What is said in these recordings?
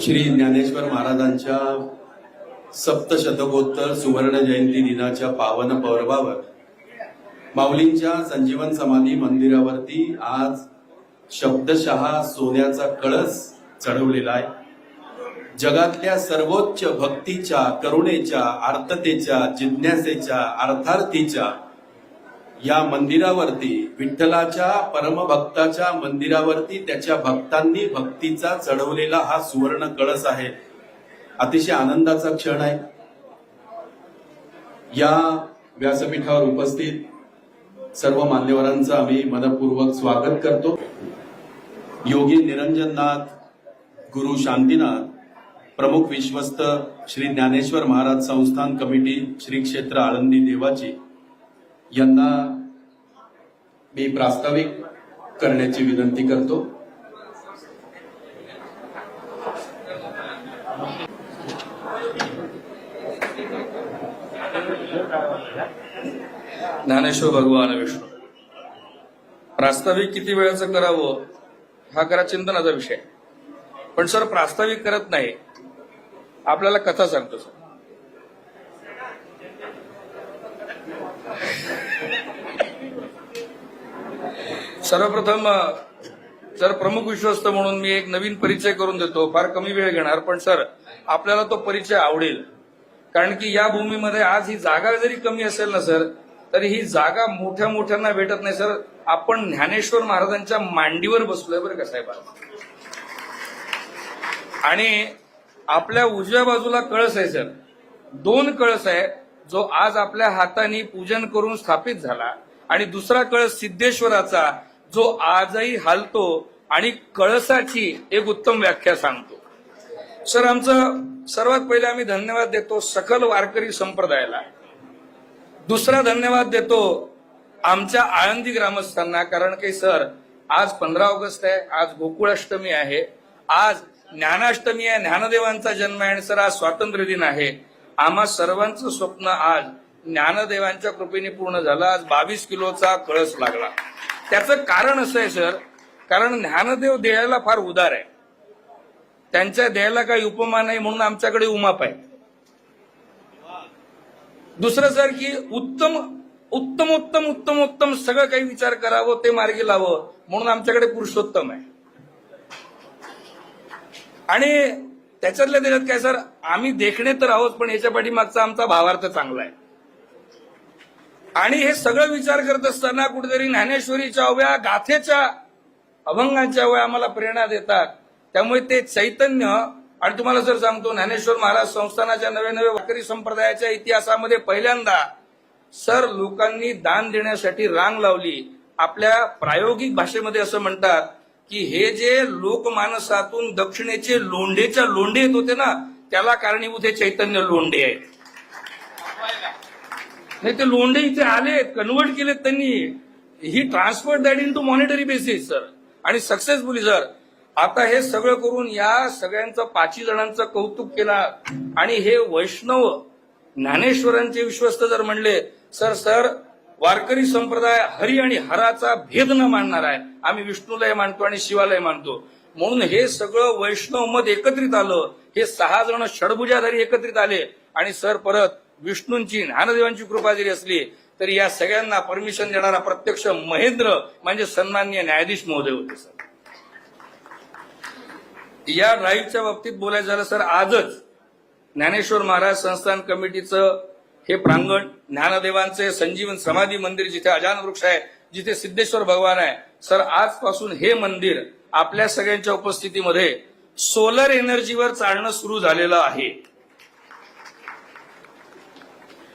श्री ज्ञानेश्वर महाराजांच्या सप्तशतकोत्तर सुवर्ण जयंती दिनाच्या पावन पर्वावर माऊलींच्या संजीवन समाधी मंदिरावरती आज शब्दशहा सोन्याचा कळस चढवलेला आहे. जगातल्या सर्वोच्च भक्तीच्या करुणेच्या आर्ततेच्या जिज्ञासेच्या अर्थार्थीच्या या मंदिरावरती विठ्ठलाच्या परमभक्ताच्या मंदिरावरती त्याच्या भक्तांनी भक्तीचा चढवलेला हा सुवर्ण कळस आहे. अतिशय आनंदाचा क्षण आहे. या व्यासपीठावर उपस्थित सर्व मान्यवरांचं आम्ही मनपूर्वक स्वागत करतो. योगी निरंजननाथ गुरु शांतीनाथ प्रमुख विश्वस्त श्री ज्ञानेश्वर महाराज संस्थान कमिटी श्री क्षेत्र आळंदी देवाची यांना मी प्रास्ताविक करण्याची विनंती करतो. ज्ञानेश्वर भगवान विष्णू प्रास्ताविक किती वेळाचं करावं? हा करा चिंतनाचा विषय. पण सर प्रास्ताविक करत नाही. आपल्याला कथा सांगतो सर. सर्वप्रथम सर प्रमुख विश्वस्त म्हणून मी एक नवीन परिचय करून देतो. फार कमी वेळ घेणार पण सर आपल्याला तो परिचय आवडेल. कारण की या भूमीमध्ये आज ही जागा जरी कमी असेल ना सर तरी ही जागा मोठ्या मोठ्यांना भेटत नाही सर. आपण ज्ञानेश्वर महाराजांच्या मांडीवर बसलोय बरं का साहेब आणि आपल्या उजव्या बाजूला कळस आहे सर. दोन कळस आहे जो आज आपल्या हाताने पूजन करून स्थापित झाला. आणि दुसरा कळस सिद्धेश्वराचा जो आजही हालतो आणि कळसाची एक उत्तम व्याख्या सांगतो. सर आमचं सर्वात पहिले आम्ही धन्यवाद देतो सकल वारकरी संप्रदायाला. दुसरा धन्यवाद देतो आमच्या आळंदी ग्रामस्थांना कारण की सर आज पंधरा ऑगस्ट आहे आज गोकुळाष्टमी आहे आज ज्ञानाष्टमी आहे ज्ञानदेवांचा जन्म आहे आणि सर आज स्वातंत्र्य दिन आहे. आम्हा सर्वांचं स्वप्न आज ज्ञानदेवांच्या कृपेने पूर्ण झालं. आज बावीस किलोचा कळस लागला. त्याचं कारण असं आहे सर. कारण ज्ञानदेव देहाला फार उदार आहे. त्यांच्या देहाला काही उपमा नाही म्हणून आमच्याकडे उमाप आहे दुसरं सर की उत्तम उत्तम उत्तम उत्तम उत्तम सगळं काही विचार करावं ते मार्गी लावं म्हणून आमच्याकडे पुरुषोत्तम आहे. आणि त्याच्यातल्या त्याच्यात काय सर? आम्ही देखणे तर आहोत पण याच्या पाठीमागचा आमचा भावार्थ चांगला आहे. आणि हे सगळं विचार करत असताना कुठेतरी ज्ञानेश्वरीच्या ओव्या गाथेच्या अभंगांच्या ओव्या आम्हाला प्रेरणा देतात. त्यामुळे ते चैतन्य आणि तुम्हाला जर सांगतो ज्ञानेश्वर महाराज संस्थानाच्या नवे नवे वाकरी संप्रदायाच्या इतिहासामध्ये पहिल्यांदा सर लोकांनी दान देण्यासाठी रांग लावली. आपल्या प्रायोगिक भाषेमध्ये असं म्हणतात की हे जे लोकमानसातून दक्षिणेचे लोंढेच्या लोंढे येत होते ना त्याला कारणीभूत हे चैतन्य लोंढे आहे नाही ते लोंढे इथे आले कन्वर्ट केलेत त्यांनी. ही transfer that into monetary basis sir आणि सक्सेसफुली सर आता हे सगळं करून या सगळ्यांचं पाचही जणांचं कौतुक केलं. आणि हे वैष्णव ज्ञानेश्वरांचे विश्वस्त जर म्हणले सर सर वारकरी संप्रदाय हरी आणि हराचा भेद न मानणार आहे. आम्ही विष्णूलाही मानतो आणि शिवालाही मानतो. म्हणून हे सगळं वैष्णव मत एकत्रित आलं. हे सहा जण षडभुजाधारी एकत्रित आले. आणि सर परत विष्णूंची ज्ञानदेवांची कृपा जरी असली तरी या सगळ्यांना परमिशन देणारा प्रत्यक्ष महेंद्र म्हणजे सन्माननीय न्यायाधीश महोदय होते सर. या ड्राईव्हच्या बाबतीत बोलायचं झालं सर आजच ज्ञानेश्वर महाराज संस्थान कमिटीचं हे प्रांगण ज्ञानदेवांचे संजीवन समाधी मंदिर जिथे अजान वृक्ष आहे जिथे सिद्धेश्वर भगवान आहे सर आजपासून हे मंदिर आपल्या सगळ्यांच्या उपस्थितीमध्ये सोलर एनर्जीवर चालणं सुरू झालेलं आहे.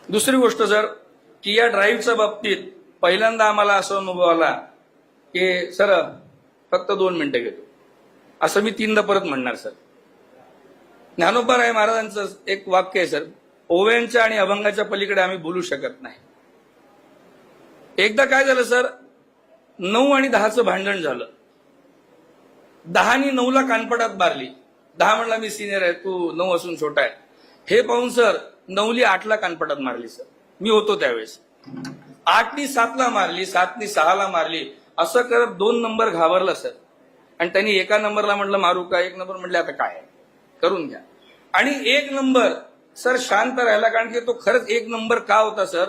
दुसरी गोष्ट सर की या ड्राईव्हच्या बाबतीत पहिल्यांदा आम्हाला असं अनुभव आला की सर फक्त दोन मिनिटं घेतो. असं मी तीनदा परत म्हणणार सर. ज्ञानोबा राय महाराजांचं एक वाक्य आहे सर ओव्यांच्या आणि अभंगाच्या पलीकडे आम्ही बोलू शकत नाही. एकदा काय झालं सर नऊ आणि दहाचं भांडण झालं. दहानी नऊला कानपटात मारली दहा म्हणला मी सिनियर आहे तू नऊ असून छोटा आहे. हे पाहून सर नऊली आठला कानपटात मारली सर. मी होतो त्यावेळेस. आठनी सातला मारली सातनी सहाला मारली. असं करत दोन नंबर घाबरला सर. आणि त्यांनी एका नंबरला म्हटलं मारू का? एक नंबर म्हटलं आता काय? करून घ्या. आणि एक नंबर सर शांत राहिला कारण की तो खरंच एक नंबर का होता सर?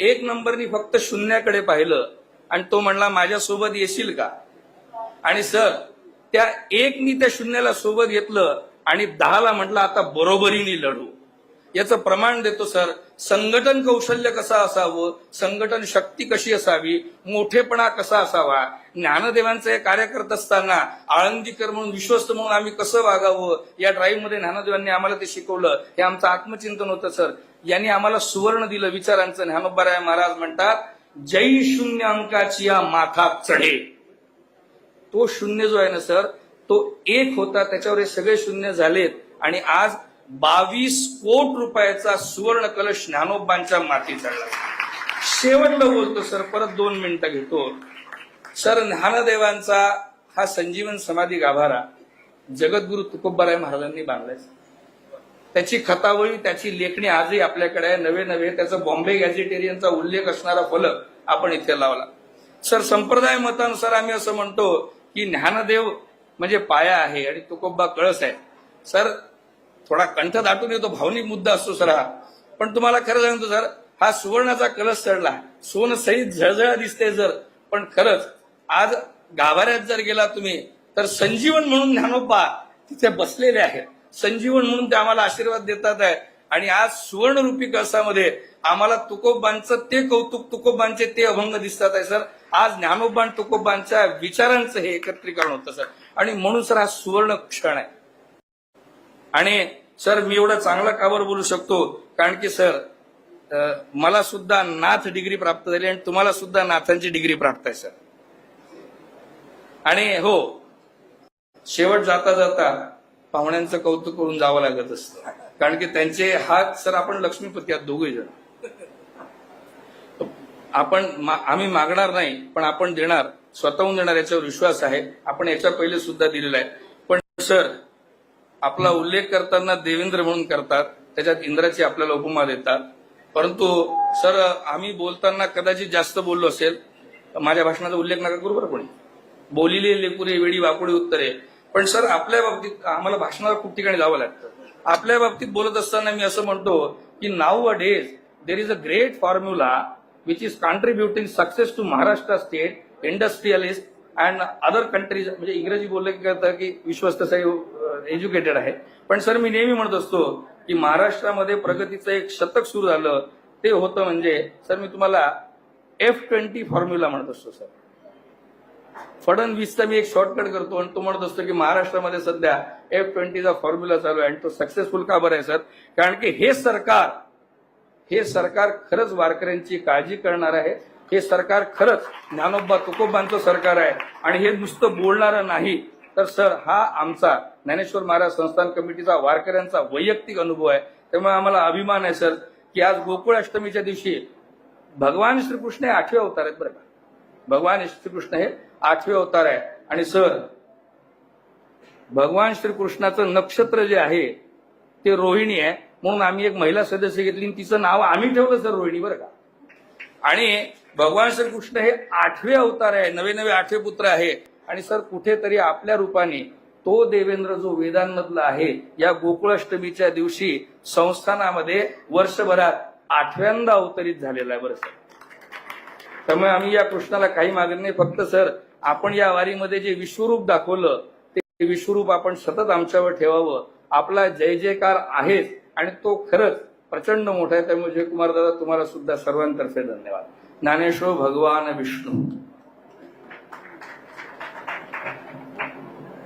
एक नंबरनी फक्त शून्याकडे पाहिलं आणि तो म्हणला माझ्यासोबत येशील का? आणि सर त्या एकनी त्या शून्याला सोबत घेतलं आणि दहाला म्हटलं आता बरोबरीने लढू. याचं प्रमाण देतो सर. संघटन कौशल्य कसं असावं? संघटन शक्ती कशी असावी? मोठेपणा कसा असावा? ज्ञानदेवांचं हे कार्य करत असताना आळंदीकर म्हणून विश्वस्त म्हणून आम्ही कसं वागावं? या ड्राईव्हमध्ये ज्ञानदेवांनी आम्हाला ते शिकवलं. हे आमचं आत्मचिंतन होतं सर. यांनी आम्हाला सुवर्ण दिलं विचारांचं. ज्ञानोबाराय महाराज म्हणतात जय शून्य अंकाची या माथा चढे. तो शून्य जो आहे ना सर तो एक होता. त्याच्यावर हे सगळे शून्य झालेत. आणि आज बावीस कोट रुपयाचा सुवर्ण कलश ज्ञानोबांच्या माती चढला शेवटला बोलतो सर. परत दोन मिनिटं घेतो. सर ज्ञानदेवांचा हा संजीवन समाधी गाभारा जगद्गुरु तुकोबराय महाराजांनी बांधलाय. त्याची खतावळी त्याची लेखणी आजही आपल्याकडे आहे. नवे नवे त्याचा बॉम्बे गॅझेटेरियनचा उल्लेख असणारा फलक आपण इथे लावला. सर संप्रदाय मतानुसार आम्ही असं म्हणतो की ज्ञानदेव म्हणजे पाया आहे आणि तुकोबा कळस आहे. सर थोडा कंठ दाटून येतो भावनिक मुद्दा असतो सर. हा पण तुम्हाला खरं सांगतो सर हा सुवर्णाचा कलश चढला. सोन सहित झळझळा दिसते जर. पण खरंच आज गाभाऱ्यात जर गेला तुम्ही तर संजीवन म्हणून ज्ञानोबा तिथे बसलेले आहेत. संजीवन म्हणून ते आम्हाला आशीर्वाद देतात आहे. आणि आज सुवर्णरूपी कळसामध्ये आम्हाला तुकोबांचं ते कौतुक तुकोबांचे ते अभंग दिसतात आहे सर. आज ज्ञानोबा आणि तुकोबांच्या विचारांचं हे एकत्रीकरण होतं सर. आणि म्हणून सर हा सुवर्ण क्षण आहे. आणि सर मी एवढं चांगलं कावर बोलू शकतो? कारण की सर मला सुद्धा नाथ डिग्री प्राप्त झाली आणि तुम्हाला सुद्धा नाथांची डिग्री प्राप्त आहे सर. आणि हो शेवट जाता जाता पाहुण्यांचं कौतुक करून जावं लागत असतं. कारण की त्यांचे हात सर आपण लक्ष्मीपती आहात दोघे जण. आपण आम्ही मागणार नाही पण आपण देणार स्वतःहून देणार याच्यावर विश्वास आहे. आपण याच्या पहिले सुद्धा दिलेला आहे. पण सर आपला उल्लेख करताना देवेंद्र म्हणून करतात त्याच्यात इंद्राची आपल्याला उपमा देतात. परंतु सर आम्ही बोलताना कदाचित जास्त बोललो असेल माझ्या भाषणाचा उल्लेख नका करू बरं कोणी. बोलिले लेकुरे वेडी वाकुडी उत्तरे. पण सर आपल्या बाबतीत आम्हाला भाषणाला खूप ठिकाणी जावं लागतं. आपल्या बाबतीत बोलत असताना मी असं म्हणतो की nowadays there is a great formula which is contributing success to Maharashtra state industrialist and other countries म्हणजे इंग्रजी बोललं की की विश्वस्त एज्युकेटेड आहे. पण सर मी नेहमी म्हणत असतो की महाराष्ट्रामध्ये प्रगतीचं एक शतक सुरू झालं ते होतं म्हणजे सर मी तुम्हाला एफ ट्वेंटी फॉर्म्युला म्हणत असतो सर. फडणवीसचा मी एक शॉर्टकट करतो आणि तो म्हणत असतो की महाराष्ट्रामध्ये सध्या एफ ट्वेंटीचा फॉर्म्युला चालू आहे आणि तो सक्सेसफुल का बरं आहे सर? कारण की हे सरकार हे सरकार खरंच वारकऱ्यांची काळजी करणार आहे. हे सरकार खरंच ज्ञानोबा तुकोबांचं सरकार आहे. आणि हे नुसतं बोलणारं नाही. तर सर हा आमचा ज्ञानेश्वर महाराज संस्थान कमिटीचा वारकऱ्यांचा वैयक्तिक अनुभव आहे. त्यामुळे आम्हाला अभिमान आहे सर की आज गोकुळ अष्टमीच्या दिवशी भगवान श्रीकृष्ण हे आठवे अवतार आहेत बरं का? भगवान श्रीकृष्ण हे आठवे अवतार आहे. आणि सर भगवान श्रीकृष्णाचं नक्षत्र जे आहे ते रोहिणी आहे. म्हणून आम्ही एक महिला सदस्य घेतली आणि तिचं नाव आम्ही ठेवलं सर रोहिणी बरं का? आणि भगवान श्रीकृष्ण हे आठवे अवतार आहे नवे नवे आठवे पुत्र आहे. आणि सर कुठेतरी आपल्या रूपाने तो देवेंद्र जो वेदांमधला आहे या गोकुळाष्टमीच्या दिवशी संस्थानामध्ये वर्षभरात आठव्यांदा अवतरित झालेला आहे बरं सर. त्यामुळे आम्ही या कृष्णाला काही मागत नाही. फक्त सर आपण या वारीमध्ये जे विश्वरूप दाखवलं ते विश्वरूप आपण सतत आमच्यावर ठेवावं. आपला जय जयकार आहेच आणि तो खरंच प्रचंड मोठा आहे. त्यामुळे जयकुमार दादा तुम्हाला सुद्धा सर्वांतर्फे धन्यवाद. ज्ञानेश्वर भगवान विष्णू.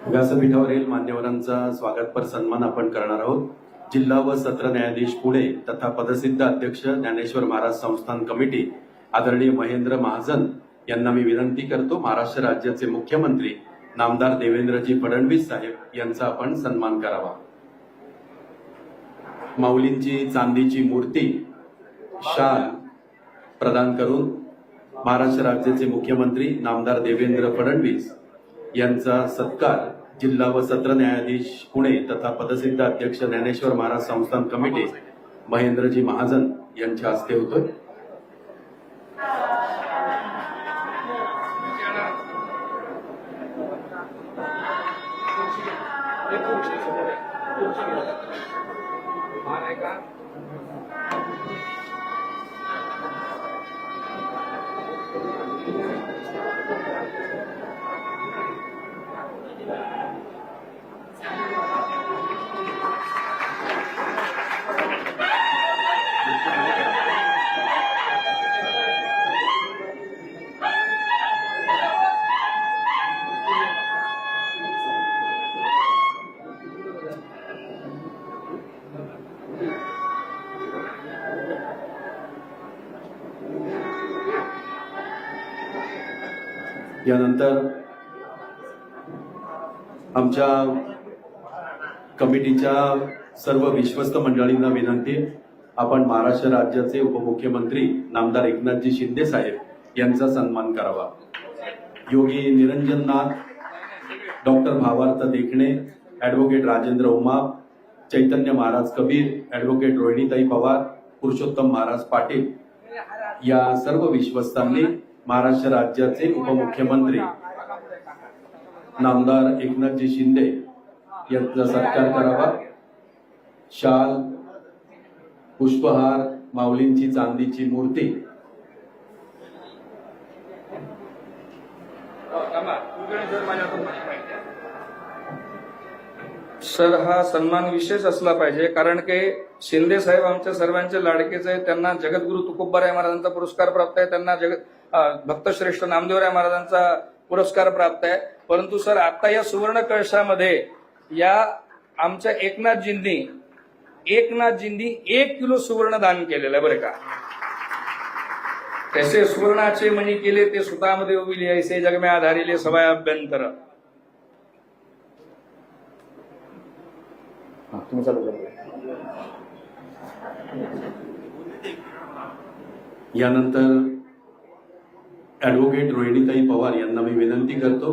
व्यासपीठावरील मान्यवरांचा स्वागतपर सन्मान आपण करणार आहोत. जिल्हा व सत्र न्यायाधीश पुणे तथा पदसिद्ध अध्यक्ष ज्ञानेश्वर महाराज संस्थान कमिटी आदरणीय महेंद्र महाजन यांना मी विनंती करतो महाराष्ट्र राज्याचे मुख्यमंत्री नामदार देवेंद्रजी फडणवीस साहेब यांचा आपण सन्मान करावा. माऊलींची चांदीची मूर्ती शाल प्रदान करून महाराष्ट्र राज्याचे मुख्यमंत्री नामदार देवेंद्र फडणवीस यांचा सत्कार जिल्हा व सत्र न्यायाधीश पुणे तथा पदसिद्ध अध्यक्ष ज्ञानेश्वर महाराज संस्थान कमिटी महेंद्रजी महाजन यांच्या हस्ते होतोय. यानंतर आमच्या कमिटीच्या सर्व विश्वस्त मंडळींना विनंती आपण महाराष्ट्र राज्याचे उपमुख्यमंत्री नामदार एकनाथजी शिंदे साहेब यांचा सन्मान करावा. योगी Niranjan Nath doctor Bhavarth Dekhane advocate Rajendra Umap Chaitanya Maharaj Kabir advocate रोहिणीताई पवार पुरुषोत्तम महाराज पाटील या सर्व विश्वस्तांनी महाराष्ट्र राज्याचे उपमुख्यमंत्री नामदार एकनाथजी शिंदे यांचा सत्कार करावा. शाल पुष्पहार माऊलींची चांदीची मूर्ती. सर हा सन्मान विशेष असला पाहिजे कारण की शिंदे साहेब आमच्या सर्वांचे लाडकेच आहे त्यांना जगद्गुरु तुकोबाराय महाराजांचा पुरस्कार प्राप्त आहे त्यांना जगत भक्तश्रेष्ठ नामदेवराय महाराजांचा पुरस्कार प्राप्त आहे. परंतु सर आता या सुवर्ण कळशामध्ये या आमच्या एकनाथजींनी एकनाथजींनी एक किलो सुवर्ण दान केलेलं आहे बरं का? तसे सुवर्णाचे मणी केले ते सुतामध्ये उभिले ऐसे जगमे आधारिले सवय अभ्यंतर. यानंतर ऍडव्होकेट रोहिणीताई पवार यांना मी विनंती करतो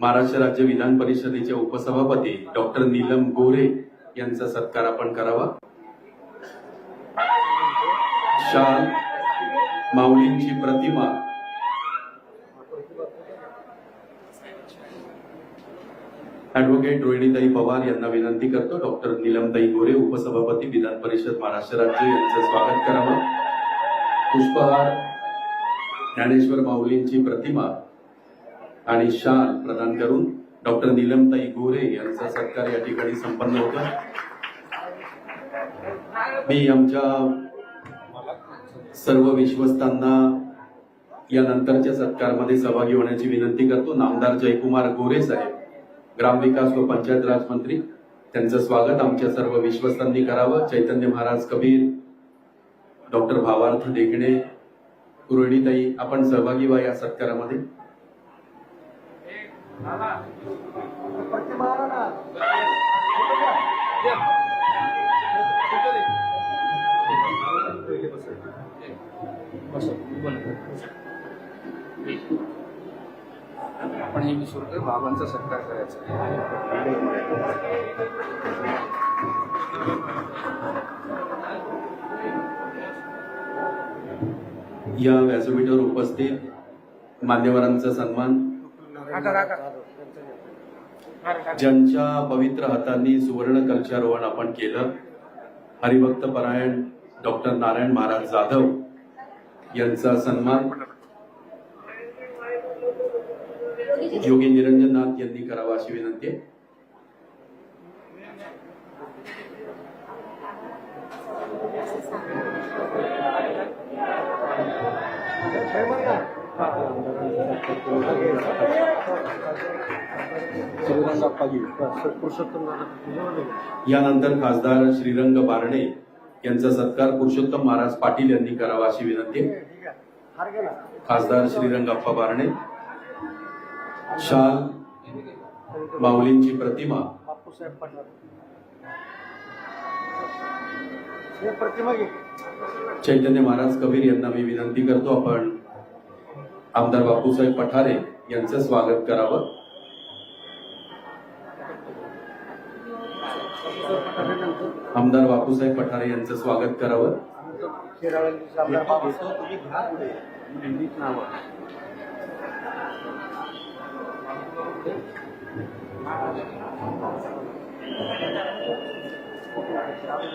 महाराष्ट्र राज्य विधान परिषदेचे उपसभापती डॉक्टर नीलम गोरे यांचा सत्कार आपण करावा. शाल माऊलींची प्रतिमा. ऍडव्होकेट रोहिणीताई पवार यांना विनंती करतो डॉक्टर नीलमताई गोरे उपसभापती विधान परिषद महाराष्ट्र राज्य यांचं स्वागत करावं. पुष्पहार ज्ञानेश्वर माऊलींची प्रतिमा आणि शाल प्रदान करून डॉक्टर नीलमताई गोरे यांचा सत्कार या ठिकाणी संपन्न होतो. मी आमच्या सर्व विश्वस्तांना या नंतरच्या सत्कारमध्ये सहभागी होण्याची विनंती करतो. नामदार जयकुमार गोरे साहेब ग्रामविकास व पंचायत राज मंत्री त्यांचं स्वागत आमच्या सर्व विश्वस्तांनी करावं. चैतन्य महाराज कबीर डॉक्टर भावार्थ देखणे रोहिणीताई आपण सहभागी व्हा या सत्कारामध्ये. आपण हे विसरतोय बाबांचा सत्कार करायचा या व्यासपीठावर उपस्थित मान्यवरांचा सन्मान. ज्यांच्या पवित्र हातांनी सुवर्ण कलशारोहण आपण केलं. हरिभक्त परायण डॉक्टर नारायण महाराज जाधव यांचा सन्मान. योगी निरंजननाथ यांनी करावा अशी विनंती. आहे यानंतर खासदार श्रीरंग बारणे यांचा सत्कार पुरुषोत्तम महाराज पाटील यांनी करावा अशी विनंती. खासदार श्रीरंग अप्पा बारणे. शाल माऊलींची प्रतिमा. चैतन्य महाराज कबीर यांना मी विनंती करतो आपण आमदार बापूसाहेब पठारे यांचं स्वागत करावं. आमदार बापूसाहेब पठारे यांचं स्वागत करावं.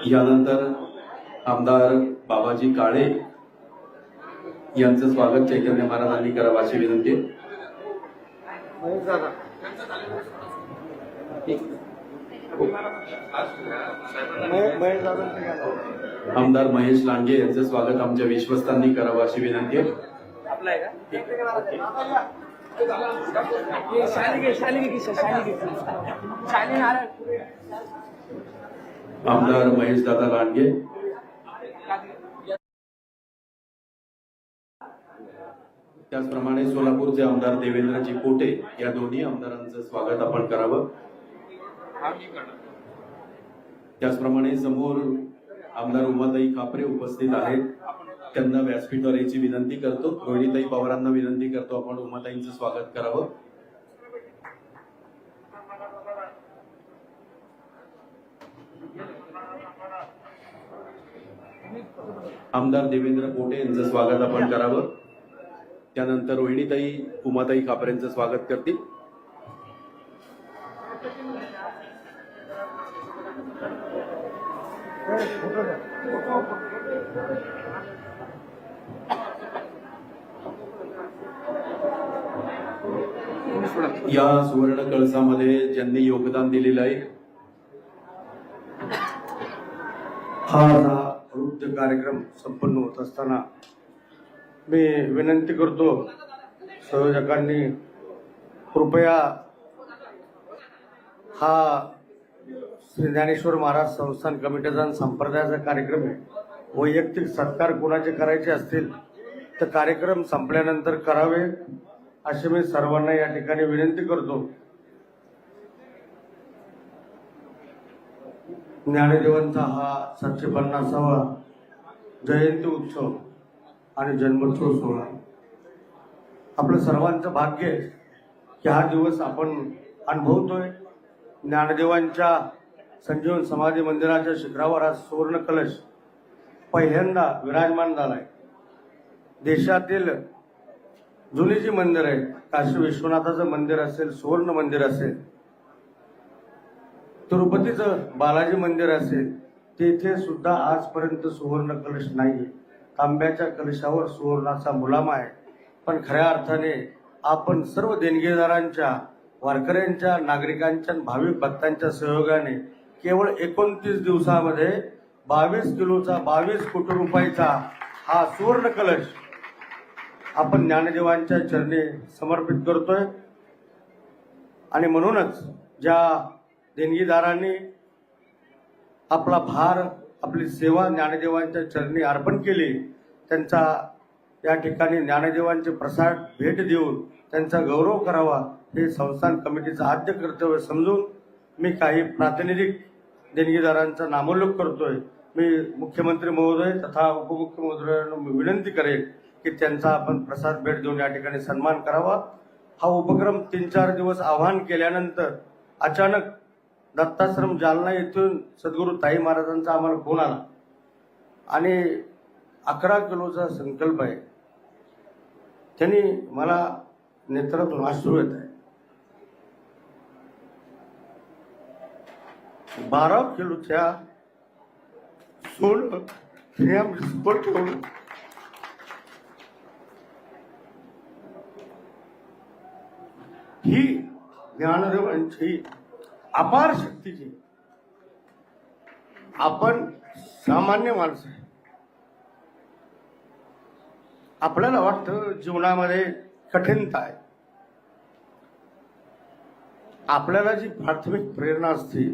यानंतर आमदार बाबाजी काळे यांचं स्वागत चैतन्य महाराजांनी करावं अशी विनंती. आमदार महेश लांडगे यांचं स्वागत आमच्या विश्वस्तांनी करावं अशी विनंती. आमदार महेश दादा लांडगे. त्याचप्रमाणे सोलापूरचे आमदार देवेंद्रजी कोटे या दोन्ही आमदारांचं स्वागत आपण करावं. त्याचप्रमाणे समोर आमदार उमाताई खापरे उपस्थित आहेत. त्यांना व्यासपीठावर याची विनंती करतो. रोहिणीताई पवारांना विनंती करतो. आपण उमाताईंचं स्वागत करावं. आमदार देवेंद्र कोटे यांचं स्वागत आपण करावं. त्यानंतर रोहिणीताई उमाताई खापऱ्यांचं स्वागत करतील. या सुवर्ण कळसामध्ये ज्यांनी योगदान दिलेलं आहे हा असा वृद्ध कार्यक्रम संपन्न होत असताना मी विनंती करतो संयोजकांनी कृपया हा श्री ज्ञानेश्वर महाराज संस्थान कमिटीचा आणि संप्रदायाचा कार्यक्रम आहे. वैयक्तिक सत्कार कोणाचे करायचे असतील तर कार्यक्रम संपल्यानंतर करावे अशी मी सर्वांना या ठिकाणी विनंती करतो. ज्ञानदेवांचा हा सातशे पन्नासावा जयंती उत्सव. आणि जन्मोत्सव सोहळा. आपलं सर्वांचं भाग्य आहे की हा दिवस आपण अनुभवतोय. ज्ञानदेवांच्या संजीवन समाधी मंदिराच्या शिखरावर आज सुवर्ण कलश पहिल्यांदा विराजमान झालाय. देशातील जुनी जी मंदिर आहे काशी विश्वनाथाचं मंदिर असेल सुवर्ण मंदिर असेल तिरुपतीचं बालाजी मंदिर असेल तेथे सुद्धा आजपर्यंत सुवर्ण कलश नाही आहे तांब्याच्या कलशावर सुवर्णाचा मुलामा आहे. पण खऱ्या अर्थाने आपण सर्व देणगीदारांच्या वारकऱ्यांच्या नागरिकांच्या भाविक भक्तांच्या सहयोगाने केवळ एकोणतीस दिवसामध्ये बावीस किलोचा बावीस कोटी रुपयाचा हा सुवर्ण कलश आपण ज्ञानदेवांच्या चरणी समर्पित करतोय. आणि म्हणूनच ज्या देणगीदारांनी आपला भार आपली सेवा ज्ञानदेवांच्या चरणी अर्पण केली त्यांचा या ठिकाणी ज्ञानदेवांचे प्रसाद भेट देऊन त्यांचा गौरव करावा हे संस्थान कमिटीचं आद्य कर्तव्य समजून मी काही प्रातिनिधिक देणगीदारांचा नामोल्लेख करतोय. मी मुख्यमंत्री महोदय तथा उपमुख्यमंत्र्यांना मी विनंती करेन की त्यांचा आपण प्रसाद भेट देऊन या ठिकाणी सन्मान करावा. हा उपक्रम तीन चार दिवस आव्हान केल्यानंतर अचानक दत्ताश्रम जालना येथून सद्गुरू ताई महाराजांचा आम्हाला फोन आला. आणि अकरा किलोचा संकल्प आहे. त्यांनी मला नेत्रातून आश्रू येत आहे बारा किलोच्या सोनं ठेवून ही ज्ञानदेवांची अपार शक्तीची आपण सामान्य माणसं आहे. आपल्याला वाटतं जीवनामध्ये कठीणता आहे. आपल्याला जी प्राथमिक प्रेरणा असते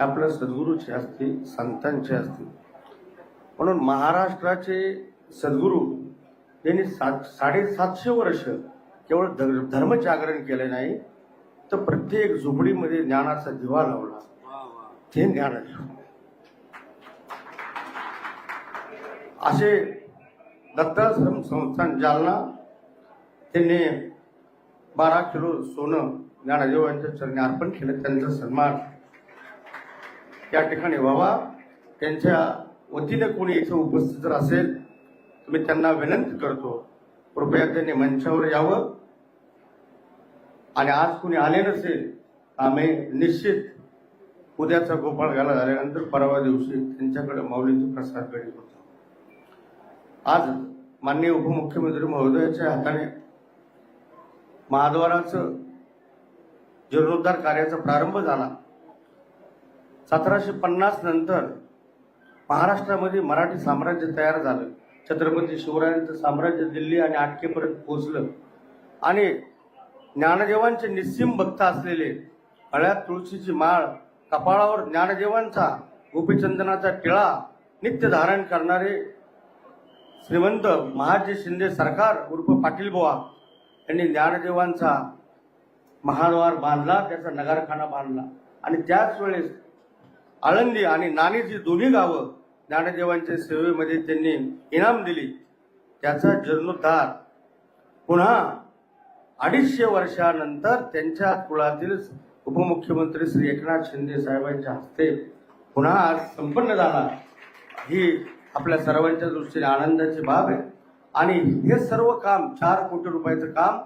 आपल्या सद्गुरूची असते संतांची असते. म्हणून महाराष्ट्राचे सद्गुरू यांनी सात साडेसातशे वर्ष केवळ धर्मजागरण केले नाही तर प्रत्येक झोपडीमध्ये ज्ञानाचा दिवा लावला. ते ज्ञानदेव असे दत्ताश्रम संस्थान जालना त्यांनी बारा किलो सोनं ज्ञानदेवांच्या चरणी अर्पण केलं. त्यांचा सन्मान. त्या ठिकाणी व्हावा त्यांच्या वतीने कोणी इथं उपस्थित जर असेल तर मी त्यांना विनंती करतो कृपया त्यांनी मंचावर यावं. आणि आज कुणी आले नसेल आम्ही निश्चित उद्याचा गोपाळगाला झाल्यानंतर परवा दिवशी त्यांच्याकडे माऊलींचा प्रसार करीत होतो आज माननीय उपमुख्यमंत्री महोदयाच्या हाताने महाद्वाराचं जीर्णोद्धार कार्याचा प्रारंभ झाला. सतराशे पन्नास नंतर महाराष्ट्रामध्ये मराठी साम्राज्य तयार झालं. छत्रपती शिवरायांचं साम्राज्य दिल्ली आणि आटकेपर्यंत पोहोचलं. आणि ज्ञानदेवांचे निस्सीम भक्त असलेले हळ्यात तुळशीची माळ कपाळावर ज्ञानदेवांचा गोपीचंदनाचा टिळा नित्य धारण करणारे श्रीमंत महाजी शिंदे सरकार उर्फ पाटील बुवा यांनी ज्ञानदेवांचा महाद्वार बांधला त्याचा नगारखाना बांधला. आणि त्याच वेळेस आळंदी आणि नाणीची दोन्ही गावं ज्ञानदेवांच्या सेवेमध्ये त्यांनी इनाम दिली. त्याचा जीर्णोद्धार पुन्हा अडीचशे वर्षानंतर त्यांच्या कुळातील उपमुख्यमंत्री श्री एकनाथ शिंदे साहेबांच्या हस्ते पुन्हा आज संपन्न झाला. ही आपल्या सर्वांच्या दृष्टीने आनंदाची बाब आहे. आणि हे सर्व काम चार कोटी रुपयाचं काम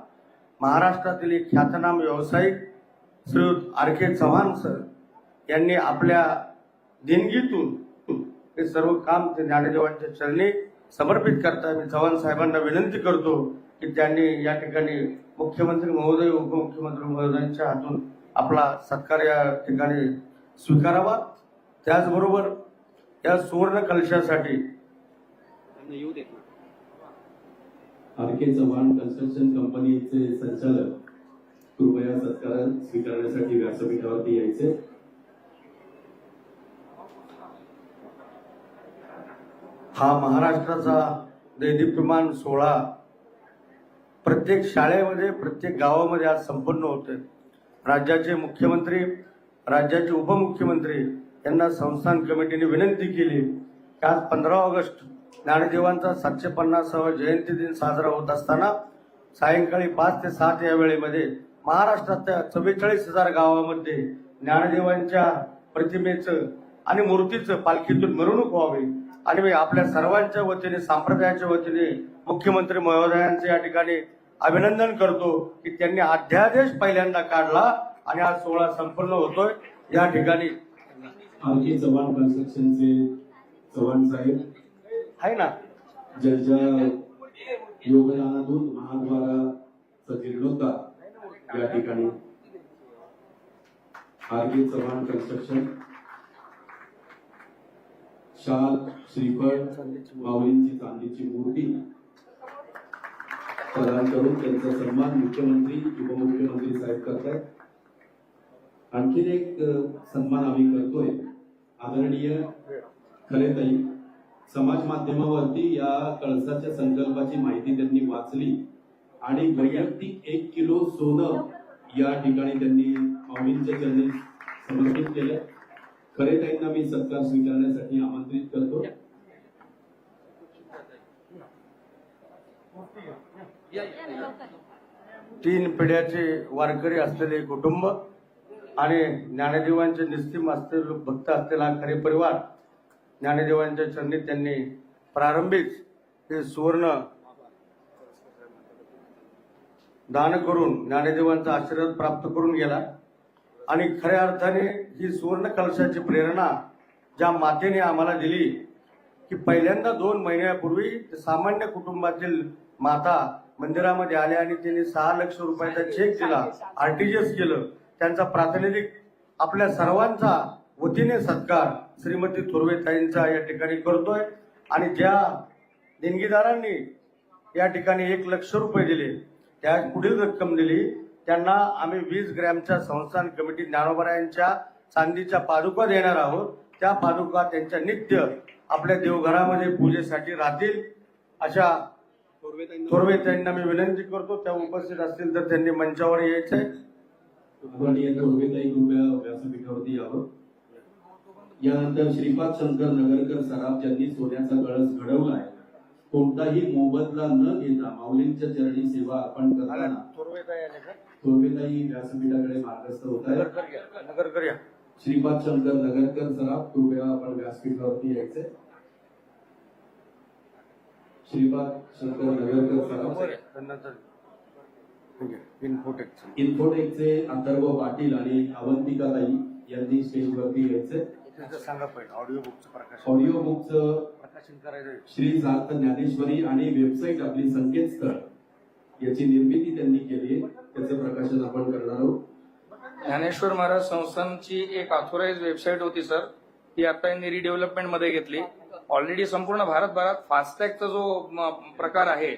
महाराष्ट्रातील एक ख्यातनाम व्यावसायिक श्रीयुत आर के चव्हाण सर यांनी आपल्या देणगीतून हे सर्व काम ते ज्ञानदेवांच्या चरणी समर्पित करता मी चव्हाण साहेबांना विनंती करतो की त्यांनी या ठिकाणी मुख्यमंत्री महोदय उपमुख्यमंत्री महोदयांच्या हातून आपला सत्कार या ठिकाणी स्वीकारावा. त्याचबरोबर या सुवर्ण कलशासाठी आर के चव्हाण कन्स्ट्रक्शन कंपनीचे संचालक कृपया सत्कार स्वीकारण्यासाठी व्यासपीठावरती यायचे. हा महाराष्ट्राचा दैदीप्यमान सोहळा प्रत्येक शाळेमध्ये प्रत्येक गावामध्ये आज संपन्न होते राज्याचे मुख्यमंत्री राज्याचे उपमुख्यमंत्री यांना संस्थान कमिटीने विनंती केली की आज पंधरा ऑगस्ट ज्ञानदेवांचा सातशे पन्नासावा जयंती दिन साजरा होत असताना सायंकाळी पाच ते सात या वेळेमध्ये महाराष्ट्रातल्या चव्वेचाळीस हजार गावामध्ये ज्ञानदेवांच्या प्रतिमेचं आणि मूर्तीचं पालखीतून मिरवणूक व्हावी. आणि मी आपल्या सर्वांच्या वतीने संप्रदायाच्या वतीने मुख्यमंत्री महोदयांचे या ठिकाणी अभिनंदन करतो की त्यांनी अध्यादेश पहिल्यांदा काढला आणि हा सोहळा संपन्न होतोय. या ठिकाणी के चव्हाण कन्स्ट्रक्शनचे चव्हाण साहेब. आहे ना? ज्यांच्या योगदानातून महाद्वाराचा जीर्णोद्धार या ठिकाणी. आर के चव्हाण कन्स्ट्रक्शन शाल श्रीफळ माऊलींची चांदीची मूर्ती. प्रदान करून त्यांचा सन्मान मुख्यमंत्री उपमुख्यमंत्री साहेब करतायत. आणखीन एक सन्मान आम्ही करतोय. आदरणीय खरेताई समाज माध्यमावरती या कळसाच्या संकल्पाची माहिती त्यांनी वाचली आणि वैयक्तिक एक किलो सोनं या ठिकाणी त्यांनी माऊलींच्या चरणी समर्पित केलं. खरेताईंना मी सत्कार स्वीकारण्यासाठी आमंत्रित करतो. तीन पिढ्याचे वारकरी असलेले कुटुंब आणि ज्ञानदेवांचे निस्तीम असलेले भक्त असलेला हा खरे परिवार. ज्ञानदेवांच्या चरणी त्यांनी प्रारंभीच हे सुवर्ण दान करून ज्ञानदेवांचा आशीर्वाद प्राप्त करून गेला. आणि खऱ्या अर्थाने ही सुवर्ण कलशाची प्रेरणा ज्या मातेने आम्हाला दिली की पहिल्यांदा दोन महिन्यापूर्वी सामान्य कुटुंबातील माता मंदिरामध्ये आले आणि त्यांनी सहा लक्ष रुपयाचा चेक दिला. आरटीजीएस केलं. त्यांचा प्रातिनिधिक आपल्या सर्वांचा वतीने सत्कार श्रीमती थोरवेताईंचा या ठिकाणी करतोय. आणि ज्या देणगीदारांनी या ठिकाणी एक लक्ष रुपये दिले त्या पुढील रक्कम दिली त्यांना आम्ही वीस ग्रॅमच्या संस्थान कमिटी ज्ञानोबरायांच्या चांदीच्या पादुका देणार आहोत. त्या पादुका त्यांच्या नित्य आपल्या देवघरामध्ये पूजेसाठी राहतील. अशा थोरवेताईंना मी विनंती करतो त्या उपस्थित असतील तर त्यांनी मंचावर यायचंय व्यासपीठावरती यावं. यानंतर श्रीपाद शंकर नगरकर सराफ ज्यांनी सोन्याचा कळस घडवलाय कोणताही मोबदला न घेता माऊलींच्या चरणी सेवा अर्पण करताना थोरवेताई व्यासपीठाकडे मार्गस्थ होत आहे श्रीपाद शंकर नगरकर सराफ कृपया आपण व्यासपीठावरती यायचे श्रीपाद शंकर नगरकर आहे. इन्फोटेकचं. अथर्व पाटील आणि अवंतिकाताई यांनी स्टेजवरती यायचं. त्याचं सांगा पहिलं ऑडिओ बुकचं प्रकाशन. ऑडिओ बुकचं प्रकाशन करायचं. श्री सार्थ ज्ञानेश्वरी आणि वेबसाईट आपली संकेतस्थळ. याची निर्मिती त्यांनी केली त्याचं प्रकाशन आपण करणार आहोत. ज्ञानेश्वर महाराज संस्थानची एक ऑथोराइज वेबसाईट होती सर. ती आता यांनी रिडेव्हलपमेंटमध्ये घेतली. ऑलरेडी संपूर्ण भारतभरात फास्टॅगचा जो प्रकार आहे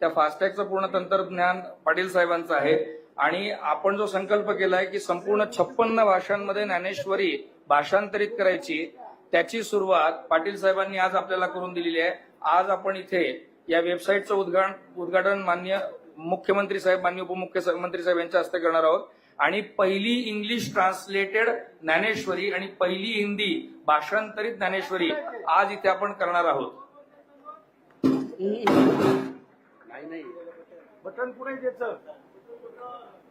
त्या फास्टॅगचं पूर्ण तंत्रज्ञान पाटील साहेबांचं आहे. आणि आपण जो संकल्प केलाय की संपूर्ण छप्पन्न भाषांमध्ये ज्ञानेश्वरी भाषांतरित करायची त्याची सुरुवात पाटील साहेबांनी आज आपल्याला करून दिलेली आहे. आज आपण इथे या वेबसाईटचं उद्घाटन उद्घाटन मान्य मुख्यमंत्री साहेब मान्य उपमुख्यमंत्री साहेब यांच्या हस्ते करणार आहोत. आणि पहिली इंग्लिश ट्रान्सलेटेड ज्ञानेश्वरी आणि पहिली हिंदी भाषांतरित ज्ञानेश्वरी आज इथे आपण करणार आहोत. नाही नाही. बटन पुढे द्यायचं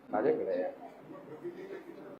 माझ्याकडे